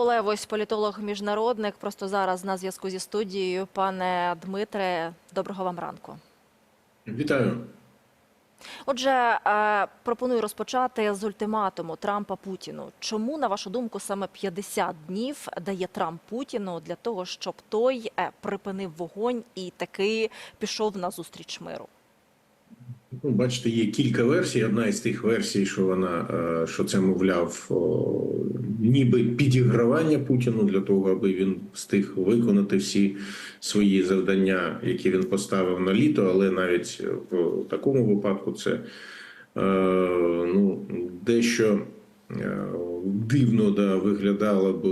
Олевось, політолог міжнародник. Просто зараз на зв'язку зі студією. Пане Дмитре, доброго вам ранку. Вітаю. Отже, е, пропоную розпочати з ультиматуму Трампа Путіну. Чому, на вашу думку, саме 50 днів дає Трамп Путіну для того, щоб той е, припинив вогонь і таки пішов на зустріч миру? Ну, бачите, є кілька версій. Одна із тих версій, що вона е, що це мовляв, ніби підігравання Путіну для того, аби він встиг виконати всі свої завдання, які він поставив на літо. Але навіть в такому випадку це е, ну дещо е, дивно да, виглядало б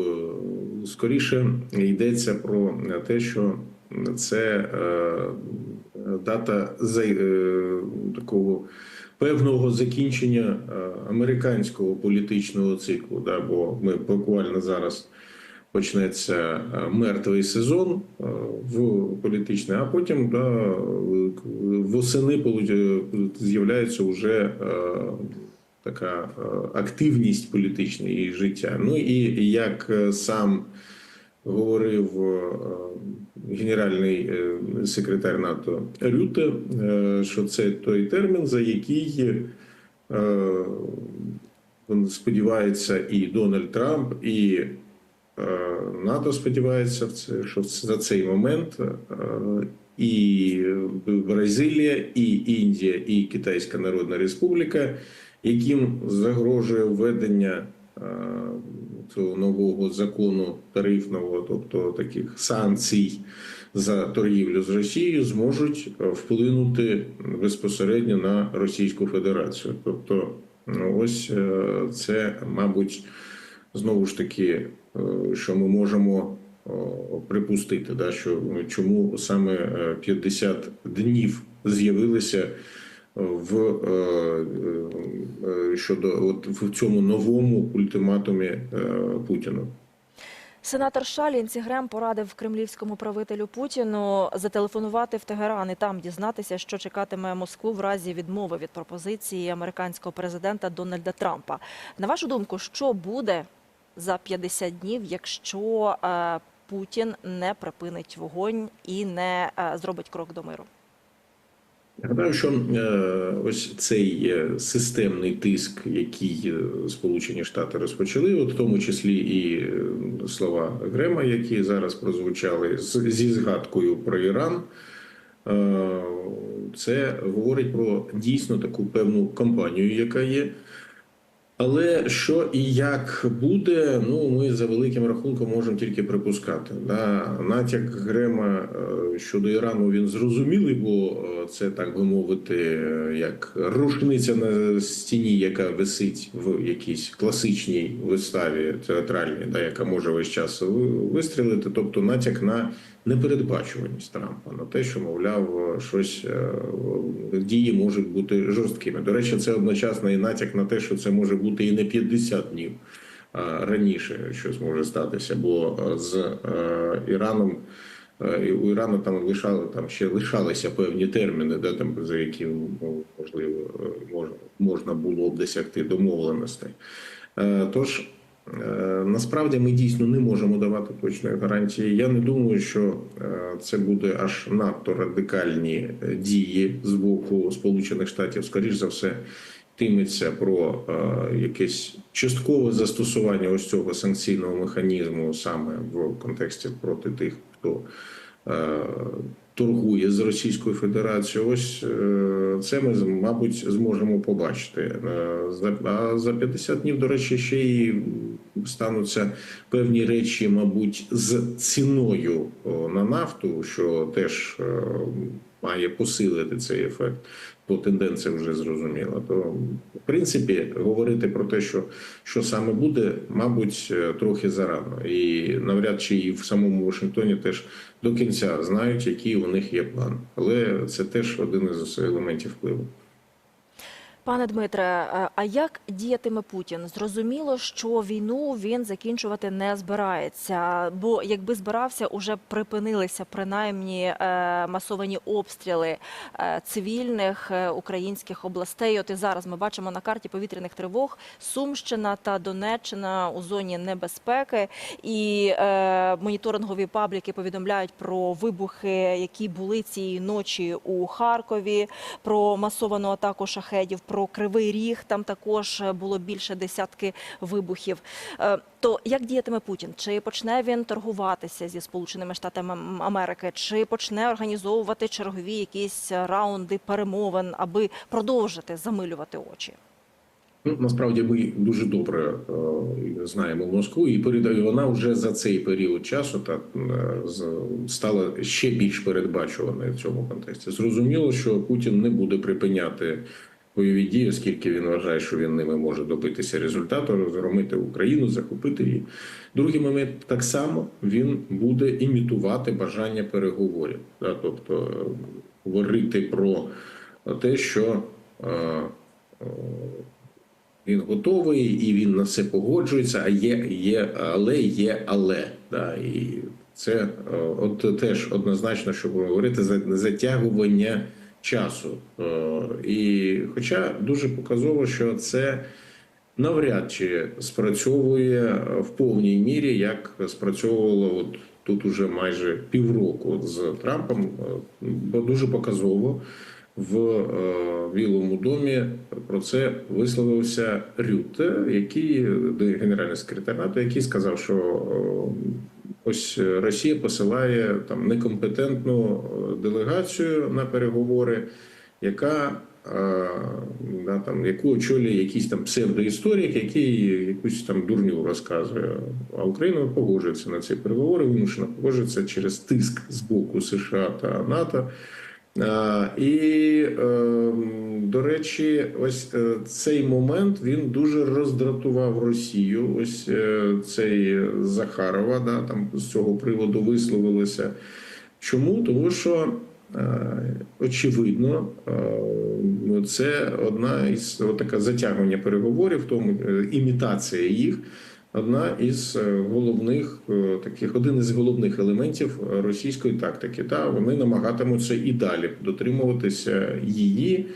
скоріше. Йдеться про те, що це дата е, такого певного закінчення е, американського політичного циклу. Да, бо ми буквально зараз почнеться е, мертвий сезон в політичний, а потім да, восени з'являється вже така активність політична і життя. Ну і як сам говорив генеральний е, секретар НАТО Рюте, е, що це той термін, за який е, сподівається і Дональд Трамп, і НАТО сподівається, що за цей момент і Бразилія, і Індія, і Китайська Народна Республіка, яким загрожує введення нового закону тарифного, тобто таких санкцій за торгівлю з Росією, зможуть е, вплинути безпосередньо на Російську Федерацію. Тобто, ну, ось е, це, мабуть, знову ж таки, е, що ми можемо припустити, да, що чому саме е, 50 днів з'явилися в е, е, щодо от в цьому новому ультиматумі е, Путіну. Сенатор Ша Лінсі Грем порадив кремлівському правителю Путіну зателефонувати в Тегеран і там дізнатися, що чекатиме Москву в разі відмови від пропозиції американського президента Дональда Трампа. На вашу думку, що буде за 50 днів, якщо е, Путін не припинить вогонь і не е, зробить крок до миру? Я гадаю, що е, ось цей е, системний тиск, який е, Сполучені Штати розпочали, от в тому числі і слова Грема, які зараз прозвучали зі згадкою про Іран. Це говорить про дійсно таку певну кампанію, яка є. Але що і як буде, ну ми за великим рахунком можемо тільки припускати. Да? Натяк Грема е, щодо Ірану він зрозумілий, бо е, це так би мовити, е, як рушниця на стіні, яка висить в якійсь класичній виставі театральній, да, яка може весь час вистрілити. Тобто натяк на непередбачуваність Трампа, на те, що мовляв, щось е, дії можуть бути жорсткими. До речі, це одночасно і натяк на те, що це може бути і не 50 днів раніше щось може статися, бо е, з е, Іраном. і У Ірану там лишали там ще лишалися певні терміни, де там за які можливо можна було б досягти домовленостей. Тож насправді ми дійсно не можемо давати точної гарантії. Я не думаю, що е, це буде аж надто радикальні е, дії з боку Сполучених Штатів. Скоріш за все, тиметься про е, якесь часткове застосування ось цього санкційного механізму саме в контексті проти тих, хто е, торгує з Російською Федерацією. Ось е, це ми мабуть зможемо побачити. Е, а за 50 днів, до речі, ще й стануться певні речі, мабуть, з ціною на нафту, що теж е, має посилити цей ефект. Бо тенденція вже зрозуміла. То в принципі говорити про те, що, що саме буде, мабуть, е, трохи зарано, і навряд чи і в самому Вашингтоні теж до кінця знають, який у них є план. Але це теж один із елементів впливу. Пане Дмитре, е, а як діятиме Путін? Зрозуміло, що війну він закінчувати не збирається. Бо якби збирався, уже припинилися принаймні е, масовані обстріли е, цивільних українських областей. От і зараз ми бачимо на карті повітряних тривог Сумщина та Донеччина у зоні небезпеки. І е, моніторингові пабліки повідомляють про вибухи, які були цієї ночі у Харкові, про масовану атаку шахедів, про кривий ріг. Там також було більше десятки вибухів. Е, То як діятиме Путін? Чи почне він торгуватися зі Сполученими Штатами Америки, чи почне організовувати чергові якісь раунди перемовин, аби продовжити замилювати очі? Ну, насправді ми дуже добре е, знаємо Москву, і передаю вона вже за цей період часу та е, стала ще більш передбачуваною в цьому контексті. Зрозуміло, що Путін не буде припиняти бойові дії, оскільки він вважає, що він ними може добитися результату, розгромити Україну, захопити її. Другий момент так само він буде імітувати бажання переговорів, да, тобто е, говорити про те, що. е, е, він готовий і він на все погоджується. А є, є, але є але. Да, і це от теж однозначно, щоб говорити за затягування часу. Е, І хоча дуже показово, що це навряд чи спрацьовує в повній мірі, як спрацьовувало от тут уже майже півроку з Трампом, е, бо дуже показово в е, Білому домі про це висловився Рюте, який генеральний секретар НАТО, який сказав, що ось Росія посилає там некомпетентну е, делегацію на переговори, яка е, да, там, яку очолює якийсь там псевдоісторик, який якусь там дурню розказує. А Україна погоджується на ці переговори, вимушена погоджується через тиск з боку США та НАТО. А, І, е, до речі, ось е, цей момент він дуже роздратував Росію. Ось е, цей Захарова, да, там з цього приводу висловилися. Чому? Тому що е, очевидно, е, це одна із така затягування переговорів, тому е, імітація їх. Одна із е, головних е, таких, один із головних елементів е, російської тактики. Та вони намагатимуться і далі дотримуватися її,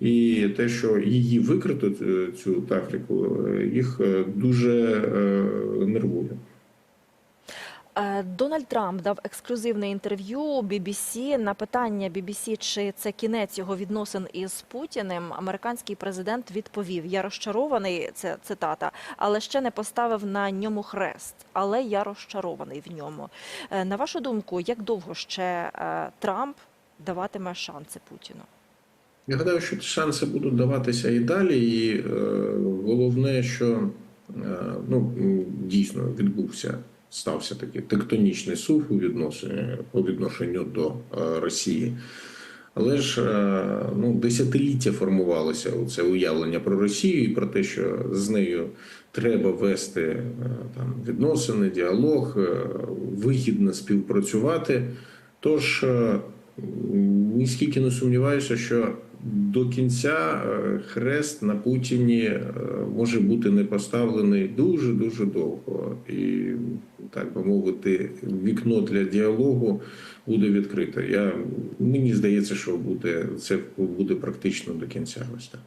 і те, що її викрито цю тактику, їх дуже нервує. Е, Дональд Трамп дав ексклюзивне інтерв'ю BBC. На питання BBC, чи це кінець його відносин із Путіним, американський президент відповів: Я розчарований, це цитата, але ще не поставив на ньому хрест. Але я розчарований в ньому. Е, На вашу думку, як довго ще е, Трамп даватиме шанси Путіну? Я гадаю, що шанси будуть даватися і далі. І е, головне, що е, ну, дійсно відбувся, стався такий тектонічний сув у відношенні по відношенню до е, Росії. Але ж е, ну, десятиліття формувалося це уявлення про Росію і про те, що з нею треба вести е, там відносини, діалог, вигідно співпрацювати. Тож ніскільки не сумніваюся, що до кінця е, хрест на Путіні е, може бути не поставлений дуже дуже довго, і так би мовити, вікно для діалогу буде відкрите. Я мені здається, що буде це буде практично до кінця. Ось так.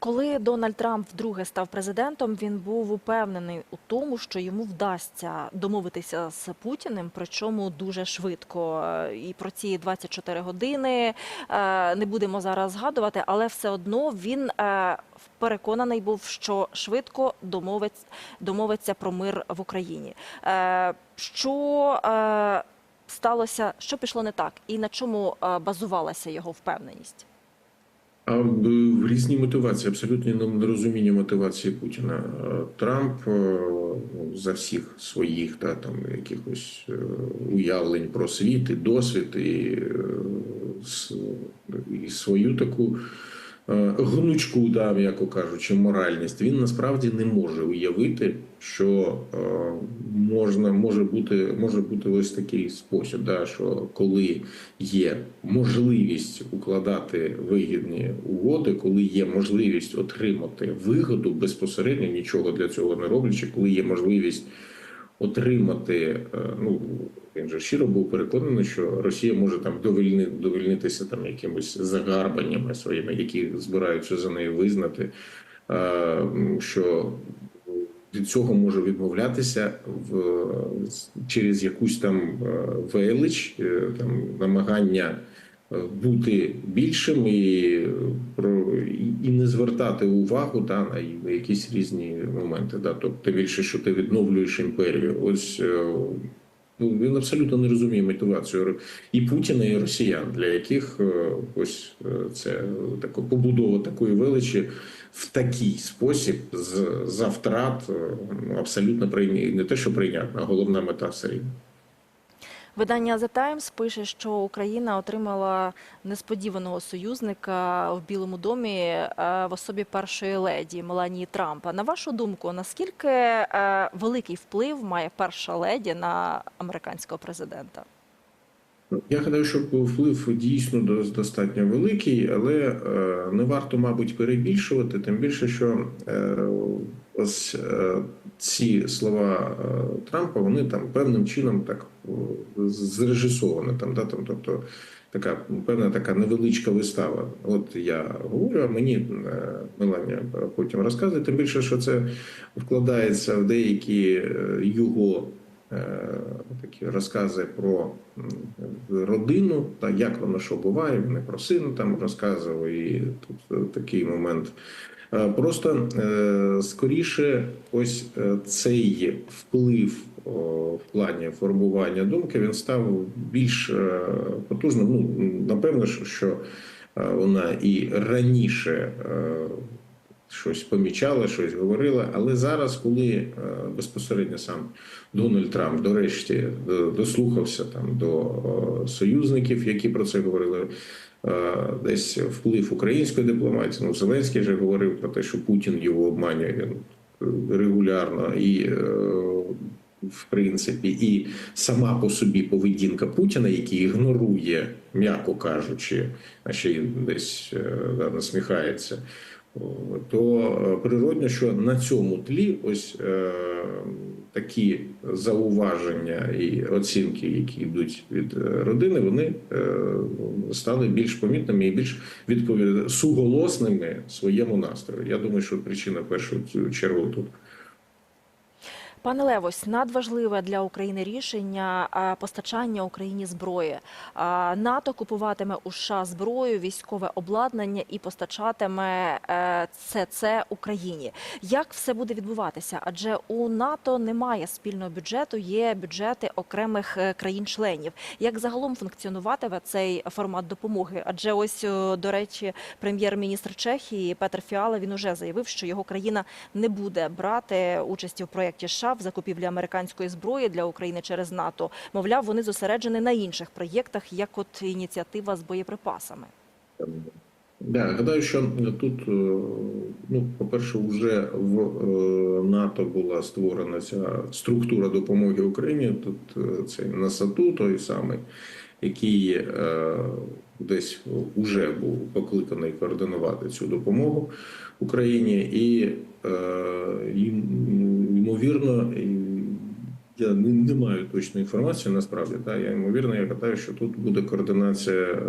Коли Дональд Трамп вдруге став президентом, він був упевнений у тому, що йому вдасться домовитися з Путіним, причому дуже швидко. Е, І про ці 24 години е, не будемо зараз згадувати, але все одно він е, переконаний був, що швидко домовиться, домовиться про мир в Україні. Що сталося, що пішло не так, і на чому базувалася його впевненість? А в в різні мотивації, абсолютно нерозуміння мотивації Путіна. Е, Трамп е, ну, за всіх своїх та там якихось е, уявлень про світ і досвід і, е, і свою таку е, гнучку, да, м'яко кажучи, моральність, він насправді не може уявити, що е, можна може бути може бути ось такий спосіб, да, що коли є можливість укладати вигідні угоди, коли є можливість отримати вигоду безпосередньо, нічого для цього не роблячи, коли є можливість отримати, е, ну він же щиро був переконаний, що Росія може там довільни, довільнитися там якимось загарбаннями своїми, які збираються за нею визнати, е, що від цього може відмовлятися в через якусь там е, велич, там намагання бути більшим і і- не звертати увагу та на якісь різні моменти. Да, тобто більше, що ти відновлюєш імперію. Ось е, ну він абсолютно не розуміє мотивацію і Путіна, і росіян, для яких е, ось е, це тако побудова такої величі в такий спосіб з за втрат абсолютно прийня- не те, що прийнятна, а головна мета все рівно. Видання The Times пише, що Україна отримала несподіваного союзника в Білому домі е, в особі першої леді Меланії Трампа. На вашу думку, наскільки е, великий вплив має перша леді на американського президента? Я гадаю, що вплив дійсно дос- достатньо великий, але е, не варто, мабуть, перебільшувати. Тим більше, що ось е, ці слова е, Трампа вони там певним чином так зрежисовані. Там, да, там, тобто така певна така невеличка вистава. От я говорю, а мені е, Меланія потім розказує. Тим більше, що це вкладається в деякі його такі розкази про родину, та як воно що буває. Він про сина там розказував, і тут такий момент. Е, Просто е, скоріше, ось е, цей вплив в плані формування думки він став більш потужним. Ну напевно, що- вона і раніше щось помічала, щось говорила. Але зараз, коли безпосередньо сам Дональд Трамп дорешті дослухався там до союзників, які про це говорили. Е, Десь вплив української дипломатії. Ну, Зеленський вже говорив про те, що Путін його обманює е, регулярно і е, в принципі, і сама по собі поведінка Путіна, який ігнорує, м'яко кажучи, а ще й десь насміхається, то природно, що на цьому тлі ось такі зауваження і оцінки, які йдуть від е, родини, вони е, стали більш помітними і більш відповідними суголосними своєму настрою. Я думаю, що причина в першу чергу тут. Пане Левось, надважливе для України рішення постачання Україні зброї. НАТО купуватиме у США зброю, військове обладнання і постачатиме це це Україні. Як все буде відбуватися? Адже у НАТО немає спільного бюджету, є бюджети окремих е, країн-членів. Як загалом функціонуватиме цей формат допомоги? Адже ось е, до речі, прем'єр-міністр Чехії Петр Фіала він уже заявив, що його країна не буде брати участі в проєкті США в закупівлі американської зброї для України через НАТО. Мовляв, вони зосереджені на інших проєктах, як от ініціатива з боєприпасами. Да, гадаю, що тут, е, ну, по-перше, вже в е, НАТО була створена ця структура допомоги Україні. Тут е, цей НАСАТУ, той самий, який е, десь вже був покликаний координувати цю допомогу Україні, і е, ймовірно. Я не, маю точної інформації насправді. Та я ймовірно, я гадаю, що тут буде координація е,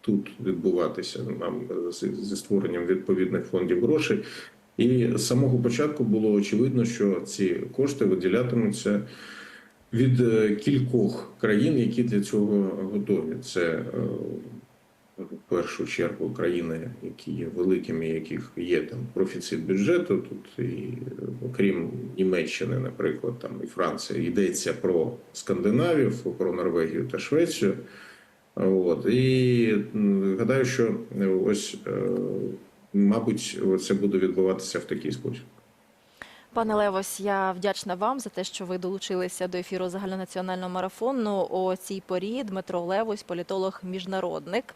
тут відбуватися нам зі створенням відповідних фондів грошей. І з самого початку було очевидно, що ці кошти виділятимуться від е, кількох країн, які для цього готові. Це в першу чергу країни, які є великими, яких є там профіцит бюджету. Тут і е, окрім Німеччини, наприклад, там і Франція йдеться про Скандинавів, про Норвегію та Швецію. От і гадаю, що е, ось е, мабуть, це буде відбуватися в такий спосіб. Пане Левось, я вдячна вам за те, що ви долучилися до ефіру загальнонаціонального марафону. О цій порі Дмитро Левось, політолог, міжнародник.